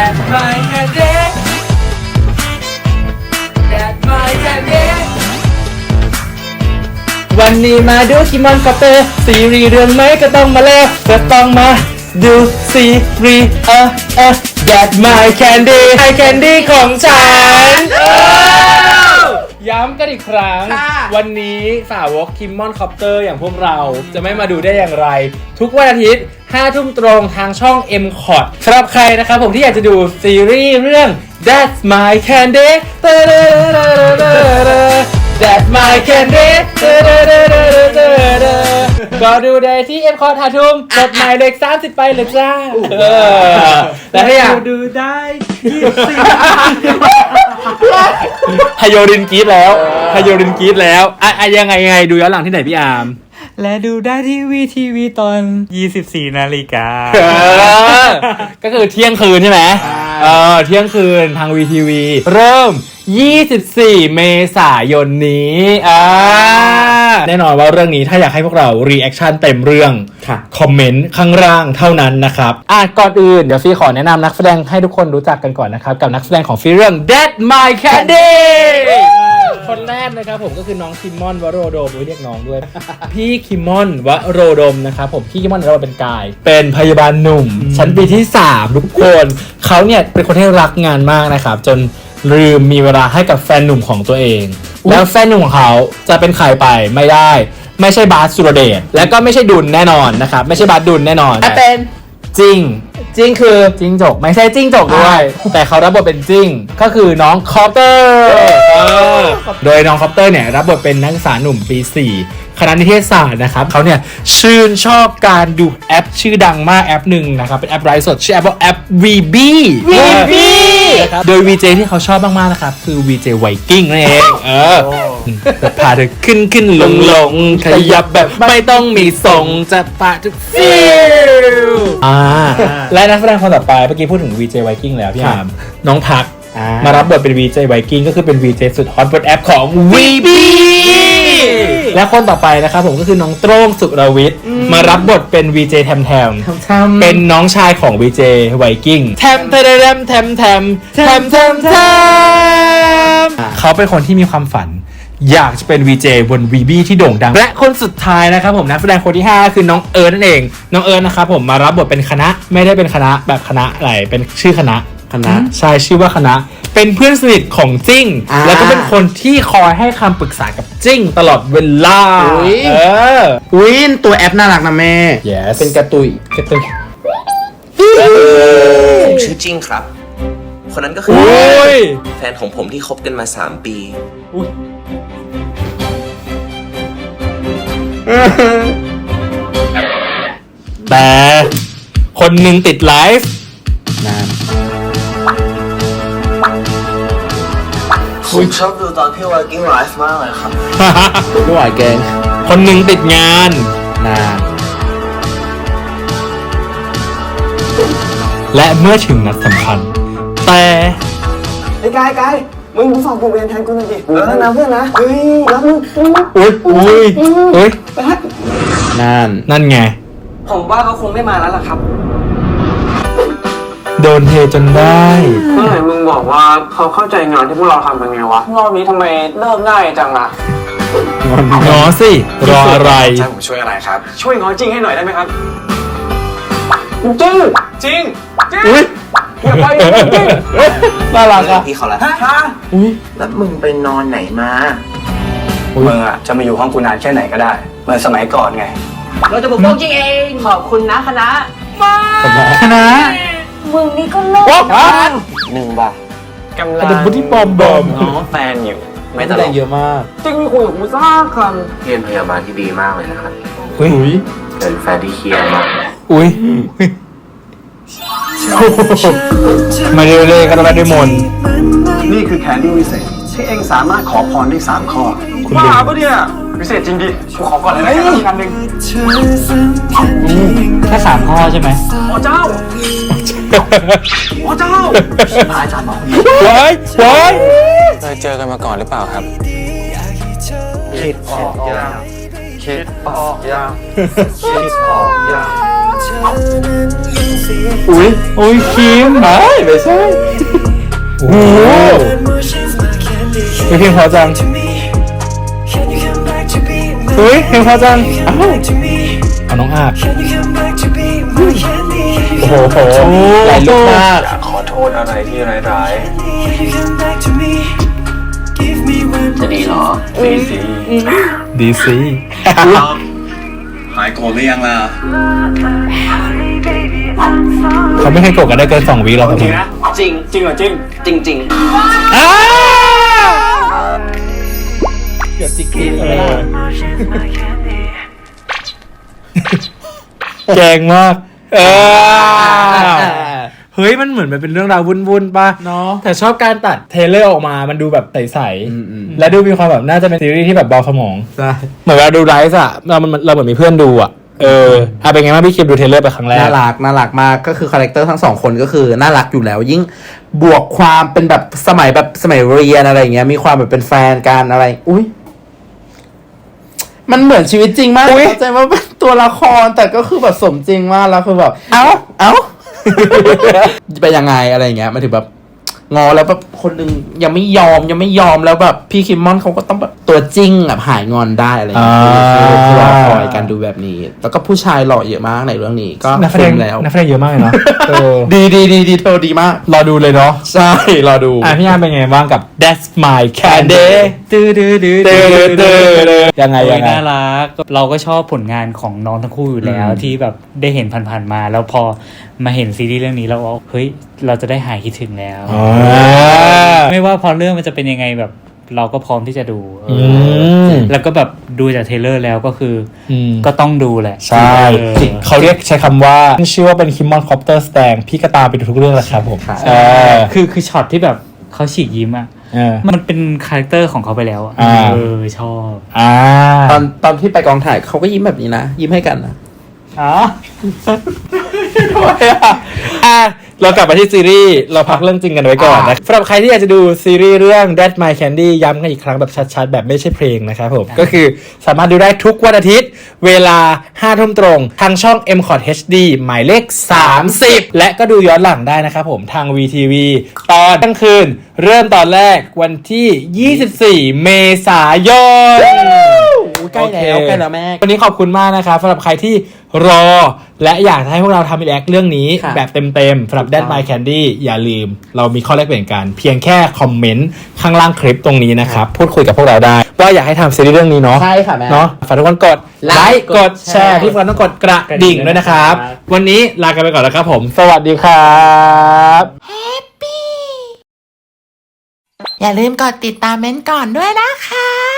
That my candy That's my candy วันนี้มาดูคิมอนกับเตอซีรีส์เรื่องไหมก็ต้องมาแล้วก็ต้องมาดูซีรีส์เออเออ that my candy my candy ของฉัน ย้ำกันอีกครั้งวันนี้สาวกคิมมอนคอปเตอร์อย่างพวกเราจะไม่มาดูได้อย่างไร ทุกวันอาทิตย์5ทุ่มตรงทางช่อง M c o t สำหรับใครนะครับผมที่อยากจะดูซีรีส์เรื่อง That's my candy That's my candy ก็ดูได้ที่ M c o t หาทุ่มกดหมายเลข30 ไปเลยจ้าเออแต่ถ้าอยาก ดูได้ยี่สิบ ฮโยรินกรีดแล้วฮโยรินกรีดแล้วอะอะยังไงยังไงดูย้อนหลังที่ไหนพี่อาร์มและดูได้ที่วีทีวีตอน 24 นาฬิกา เออก็คือเที่ยงคืนใช่ไหมเออเที่ยงคืนทางวีทีวีเริ่ม 24 เมษายนนี้อ่า แน่นอนว่าเรื่องนี้ถ้าอยากให้พวกเรารีแอคชั่นเต็มเรื่องค่ะ คอมเมนต์ข้างล่างเท่านั้นนะครับ อะก่อนอื่นเดี๋ยวฟีขอแนะนำนักแสดงให้ทุกคนรู้จักกันก่อนนะครับ กับนักแสดงของฟีเรื่อง Dead My Candy คนแรกนะครับผมก็คือน้องคิมมอนวโรโดมเรียกน้องด้วย พี่คิมมอนวโรโดมนะครับผมพี่คิมมอนเราเป็นกาย เป็นพยาบาลหนุ่ม ชั้นปีที่ 3 ทุกคน เขาเนี่ยเป็นคนที่รักงานมากนะครับจน ลืมมีเวลาให้กับแฟนหนุ่มของตัวเอง แล้วแฟนหนุ่มของเขาจะเป็นใครไปไม่ได้ ไม่ใช่บาสสุรเดชและก็ไม่ใช่ดุลแน่นอนนะครับไม่ใช่บาสดุลแน่นอนเป็นจริงจริงคือจริงจกไม่ใช่จริงจกด้วย แต่เขารับบทเป็นจริงก็คือน้องคอปเตอร์เออโดยน้องคอปเตอร์เนี่ยรับบทเป็นนักศึกษาหนุ่มปี4 คณะนิเทศศาสตร์นะครับเขาเนี่ยชื่นชอบการดูแอปชื่อดังมากแอปหนึ่งนะครับ เป็นแอปไร้สด ชื่อแอปว่าแอป VB VB นะครับโดย VJ ที่เขาชอบมากๆนะครับ คือ VJ Viking นั่นเองเออพาเธอขึ้นขึ้นลงลงขยับแบบไม่ต้องมีส่งจะปะทุกฟิลอ่าและนักแสดงคนต่อไปเมื่อกี้พูดถึง VJ Viking แล้วพี่ครัอาบร์มน้องพักอ่ามมารับบทเป็น VJ Viking ก็คือเป็น VJ สุดฮอตบนแอปของ VB และคนต่อไปนะครับผมก็คือน้องโตร่งสุรวิทย์มารับบทเป็น VJ แทมแทมทำเป็นน้องชายของ VJ Viking แทมแทมแทมแทมแทมแทมแทมเขาเป็นคนที่มีความฝันอยากจะเป็น VJ บน VB ที่โด่งดัง และคนสุดท้ายนะครับผมนักแสดงคนที่ 5 คือน้องเอิร์นนั่นเอง น้องเอิร์นนะครับผมมารับบทเป็นคณะไม่ได้เป็นคณะแบบคณะอะไรเป็นชื่อคณะ คณะใช่ชื่อว่าคณะ เป็นเพื่อนสนิทของจิ้ง อ่าแล้วก็เป็นคนที่คอยให้คำปรึกษากับจิ้งตลอดเวลาอุ๊ย เออวินตัวแอปน่ารักนะแม่ yes เป็นกระตุย กระตุ้น ผมชื่อจิ้งครับ คนนั้นก็คือโอ้ย แฟนของผมที่คบกันมา 3 ปีแต่คนหนึ่งติดไลฟ์ นาน ผมชอบดูตอนพี่วากิ้งไลฟ์มากเลยครับไม่ไหวแกง คนหนึ่งติดงานนานและเมื่อถึงนัดสำคัญ แต่ไอ้กายกายมึงฝากกูเรียนแทนกูหน่อยดิเออนะเพื่อนนะเฮ้ยรักมึงอุ้ยอุ้ยอุ้ยนานนั่นไง ผมว่าเขาคงไม่มาแล้วล่ะครับ โดนเทจนได้ เมื่อไหร่มึงบอกว่าเขาเข้าใจงานที่พวกเราทำเป็นไงวะรอบนี้ทำไมเริ่มง่ายจังล่ะงอสิ รออะไร ใช่ผมช่วยอะไรครับ ช่วยง้อจริงให้หน่อยได้ไหมครับจริงจริงจริงอุ้ยอย่าไปจริงน่ารักอะพี่เขาละฮะฮะอุ้ยแล้วมึงไปนอนไหนมามึงอะจะมาอยู่ห้องกูนานแค่ไหนก็ได้เหมือนสมัยก่อนไง เราจะปกป้องจริงเอง ขอบคุณนะคณะคณะ มึงนี่ก็เลิกว้าวหนึ่งบาทกำลัอันเดบุที่ปอมบอม น้องแฟนอยู่ ไม่ตลกเยอะมากจริงมีคุยกับกูสักคเรียนพยาบาลที่ดีมากเลยนะครับอุ้ยเป็นแฟนที่เคลียร์มากอุ้ยมาเรื่อยๆก็ต้องได้ด้วยมนต์นี่คือแคนดี้วิเศษที่เองสามารถขอพรได้สามข้อคุณำลุงบ้าปะเนี่ย พิเศษจริงดิกูขอก่อนเลยนะกันหนึ่งแค่สามข้อใช่ไหมอ๋อเจ้าอ๋อเจ้าว้ายว้ายเคยเจอกันมาก่อนหรือเปล่าครับคิดออกยังคิดออกยังคิดออกยังอุ้ยอุ้ยคิมไม่ไม่ใช่โอ้โหอุ๊ยเพลงเพอจัง เฮ้ยเพลงเพอจังอ้าวเอาน้องอาบโอ้โหโหหลายลุกมากอยากขอโทษอะไรที่ร้ายจะดีเหรอๆดีสิดีสิหายโกรธหรือยังล่ะเขาไม่ให้โกรธกันได้เกินสองวิหรอกครับผมจริงจริงเหรอจริงจริงจริงอ้า เกือบจิกกี้เลยแกงมากเออเฮ้ยมันเหมือนมันเป็นเรื่องราววุ่นๆป่ะเนาะแต่ชอบการตัดเทรลเลอร์ออกมามันดูแบบใสๆและดูมีความแบบน่าจะเป็นซีรีส์ที่แบบเบาสมอง ใช่ เหมือนเวลาดูไลฟ์อะเรามันเราเหมือนมีเพื่อนดูอะเอออะเป็นไงบ้างพี่คิมดูเทรลเลอร์ไปครั้งแรก น่ารักน่ารักมากก็คือคาแรคเตอร์ทั้งสองคนก็คือน่ารักอยู่แล้ว ยิ่งบวกความเป็นแบบสมัยแบบสมัยเรียนอะไรอย่างเงี้ยมีความแบบเป็นแฟนกันอะไร อุ้ย มันเหมือนชีวิตจริงมากอุ๊ย เข้าใจว่าเป็นตัวละครแต่ก็คือแบบสมจริงมากแล้วคือแบบ เอ้า เอ้า เป็นยังไงอะไรอย่างเงี้ยมาถึงแบบ งอแล้วแบบคนหนึงยังไม่ยอมยังไม่ยอมแล้วแบบพี่คิมมอนเขาก็ต้องแบบตัวจริงแบบหายงอนได้อะไรอย่างเงี้ยอ่าคือรอคอยกันดูแบบนี้ แล้วก็ผู้ชายหล่อเยอะมากในเรื่องนี้ ก็นักแสดงคุ้มแล้วนักแสดงเยอะมากเลยเนาะเออดีดีดีดีเธอดีมากรอดูเลยเนาะใช่รอดูอะพี่ยามเป็นไงบ้างกับ That's My Candy ตื้อดื้อดื้อเด้อเด้อเด้อยังไงโอ้ยังไงน่ารักเราก็ชอบผลงานของน้องทั้งคู่อยู่แล้วอืมที่แบบได้เห็นผ่านๆมา แล้วพอมาเห็นซีรีส์เรื่องนี้แล้วเฮ้ยเราจะได้หายคิดถึงแล้วอ่าไม่ว่าพอเรื่องมันจะเป็นยังไงแบบ เราก็พร้อมที่จะดูเออมแล้วก็แบบดูจากเทรลเลอร์แล้วก็คืออืมก็ต้องดูแหละใช่ เออ เขาเรียกใช้คำว่า ชื่อว่าเป็นคิมมอนคอปเตอร์สแตงพี่ก็ตามไปดูทุกเรื่องแหละครับผมครับ เออคือคือช็อตที่แบบเขาฉีกยิ้มอะเออ มันเป็นคาแรคเตอร์ของเขาไปแล้วอะอ่า เออชอบอ่าตอนตอนที่ไปกองถ่ายเขาก็ยิ้มแบบนี้นะ ยิ้มให้กันนะอ๋ออะ เรากลับมาที่ซีรีส์เราพักเรื่องจริงกันไว้ก่อนนะสำหรับใครที่อยากจะดูซีรีส์เรื่อง That My Candy ย้ำกันอีกครั้งแบบชัดๆ แบบไม่ใช่เพลงนะครับผม ก็คือสามารถดูได้ทุกวันอาทิตย์ เวลา5ทุ่มตรง ทางช่อง m c o t HD หมายเลข 30 และก็ดูย้อนหลังได้นะครับผมทาง VTV ตอนกลางคืน เริ่มตอนแรกวันที่ 24 เมษายน ใกล้แล้วโอเคใกล้แล้วแม่ วันนี้ขอบคุณมากนะครับสำหรับใครที่รอ และอยากให้พวกเราทำรีแอคเรื่องนี้ค่ะแบบเต็มๆสำหรับ Dead My Candy อย่าลืม เรามีข้อแลกเปลี่ยนกัน เพียงแค่คอมเมนต์ข้างล่างคลิปตรงนี้นะครับ พูดคุยกับพวกเราได้ ว่าอยากให้ทำซีรีส์เรื่องนี้เนาะใช่ค่ะแม่เนาะฝากทุกคนกดไลไลค์ค์กดแชร์กดแชร์ที่สำคัญต้องกดกระกระดิ่ดิ่งงด้วยนะครับนะครับ วันนี้ลากันไปก่อนแล้วครับผม สวัสดีครับ อย่าลืมกดติดตามเม้นท์ก่อนด้วยนะคะ